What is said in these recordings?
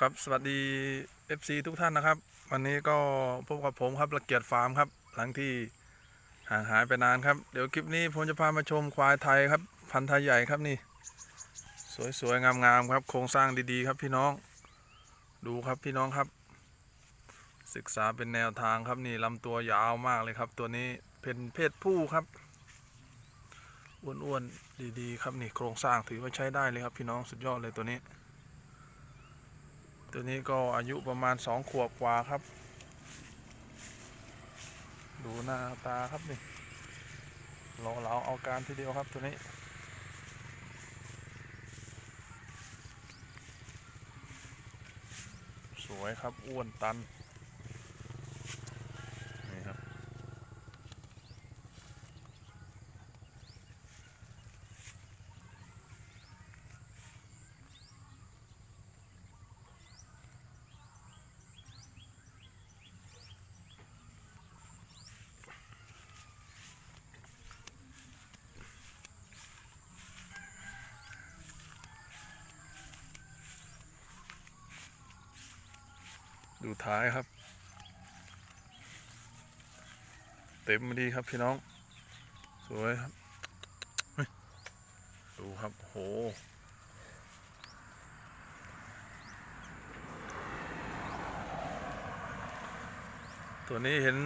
ครับสวัสดี FC ทุกท่านนะครับ วันนี้ก็พบกับผมครับละเกียดฟาร์มครับ หลังที่ห่างหายไปนานครับ เดี๋ยวคลิปนี้ผมจะพามาชมควายไทยครับ พันธุ์ไทยใหญ่ครับนี่ สวยๆงามๆครับ โครงสร้างดีๆ ครับพี่น้อง ดูครับพี่น้องครับ ศึกษาเป็นแนวทางครับนี่ลำตัวยาวมากเลยครับ ตัวนี้เป็นเพศผู้ครับอ้วนๆดีๆ ครับนี่โครงสร้างถือว่าใช้ได้เลยครับพี่น้องสุดยอดเลยตัวนี้ ตัวนี้ก็อายุประมาณสองขวบกว่าครับ ดูหน้าตาครับนี่รอเราเอาการทีเดียวครับตัวนี้สวยครับ อ้วนตัน ดูท้ายครับ เต็มดีครับพี่น้อง สวยครับ ดูครับโหตัวนี้เห็น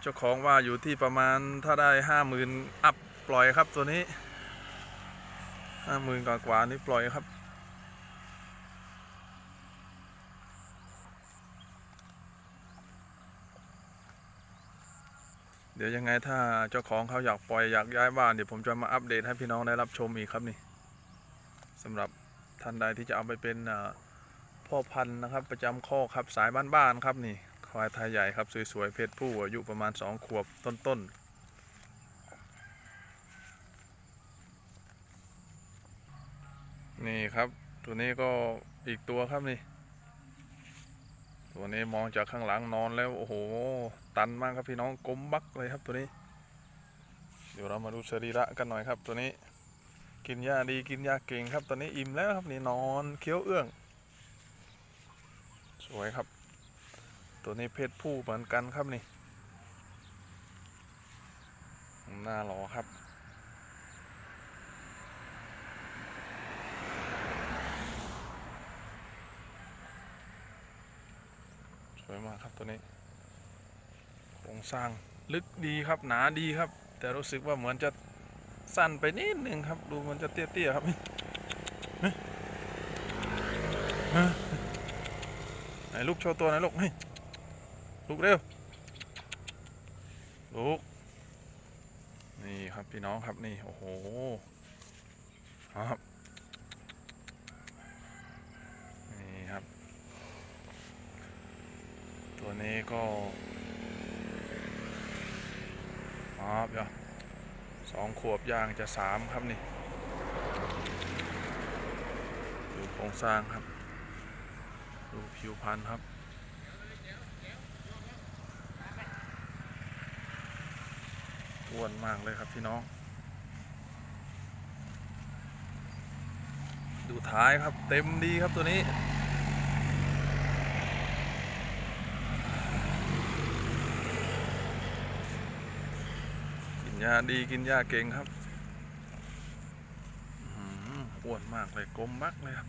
เจ้าของว่าอยู่ที่ประมาณถ้าได้ห้าหมื่นอัพปล่อยครับตัวนี้ห้าหมื่นกว่าๆนี่ปล่อยครับ เดี๋ยวยังไงถ้าเจ้าของเขาอยากปล่อยอยากย้ายบ้านเดี๋ยวผมจะมาอัปเดตให้พี่น้องได้รับชมอีกครับนี่สำหรับท่านใดที่จะเอาไปเป็นพ่อพันธุ์นะครับ ประจำข้อครับสายบ้านๆครับนี่ควายไทยใหญ่ครับสวยๆเพศผู้อายุประมาณ 2 ขวบต้นๆนี่ครับ ตัวนี้ก็อีกตัวครับนี่ ตัวนี้มองจากข้างหลังนอนแล้วโอ้โห ตันมากครับพี่น้องกลมบักเลยครับตัวนี้ เดี๋ยวเรามาดูสรีระกันหน่อยครับตัวนี้ กินหญ้าดีกินหญ้าเก่งครับตัวนี้อิ่มแล้วครับนี่นอนเคี้ยวเอื้อง สวยครับ ตัวนี้เพศผู้เหมือนกันครับนี่หน้าหล่อครับ วยมากครับตัวนี้โครงสร้างลึกดีครับหนาดีครับ แต่รู้สึกว่าเหมือนจะสั้นไปนิดนึงครับ ดูมันจะเตี้ยๆครับเฮ้ยเฮ้ยเฮ้ยไหนลูกโชว์ตัวหนลูกเฮ้ลูกเร็วลูกนี่ครับพี่น้องครับนี่โอ้โหครับนี่ครับ ตัวนี้ก็ครับเดี๋ยวสองขวบย่างจะสามครับนี่ดูโครงสร้างครับ ดูผิวพรรณครับอ้วนมากเลยครับพี่น้อง ดูท้ายครับเต็มดีครับตัวนี้ ยาดีกินยาเก่งครับอ้วนมากเลยกลมมากเลยครับ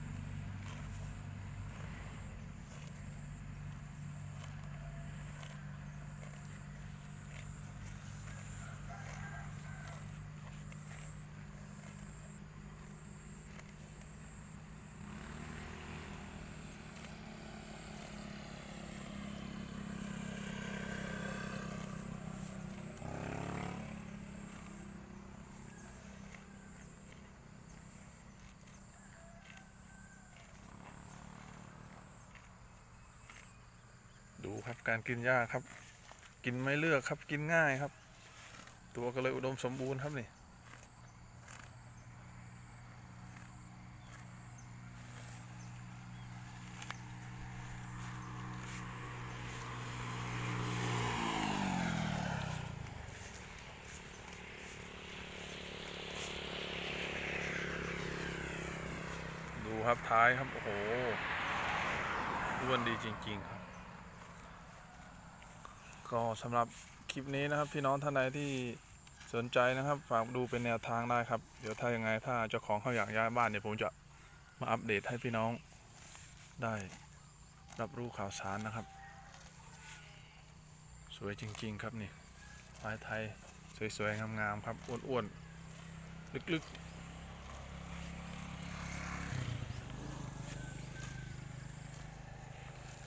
ครับ การกินหญ้าครับ กินไม่เลือกครับกินง่ายครับ ตัวก็เลยอุดมสมบูรณ์ครับนี่ดูครับท้ายครับ โอ้โหอ้วนดีจริง ๆ ครับ ก็สำหรับคลิปนี้นะครับพี่น้องท่านใดที่สนใจนะครับ ฝากดูเป็นแนวทางได้ครับ เดี๋ยวถ้ายังไงถ้าเจ้าของเขาอยากย้ายบ้านเนี่ยผมจะมาอัปเดตให้พี่น้องได้รับรู้ข่าวสารนะครับ สวยจริง ๆ ครับนี่ไม้ไทย สวย ๆ งาม ๆ ครับ อ้วน ๆ ลึก ๆ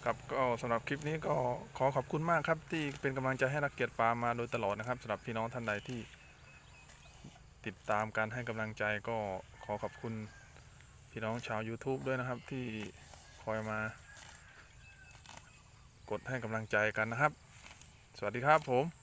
ครับก็สำหรับคลิปนี้ก็ขอขอบคุณมากครับ ที่เป็นกำลังใจให้รักเกียรติฟาร์มมาโดยตลอดนะครับสำหรับพี่น้องท่านใดที่ ติดตามการให้กำลังใจก็ขอขอบคุณพี่น้องชาว YouTube ด้วยนะครับ ที่คอยมา กดให้กำลังใจกันนะครับ สวัสดีครับผม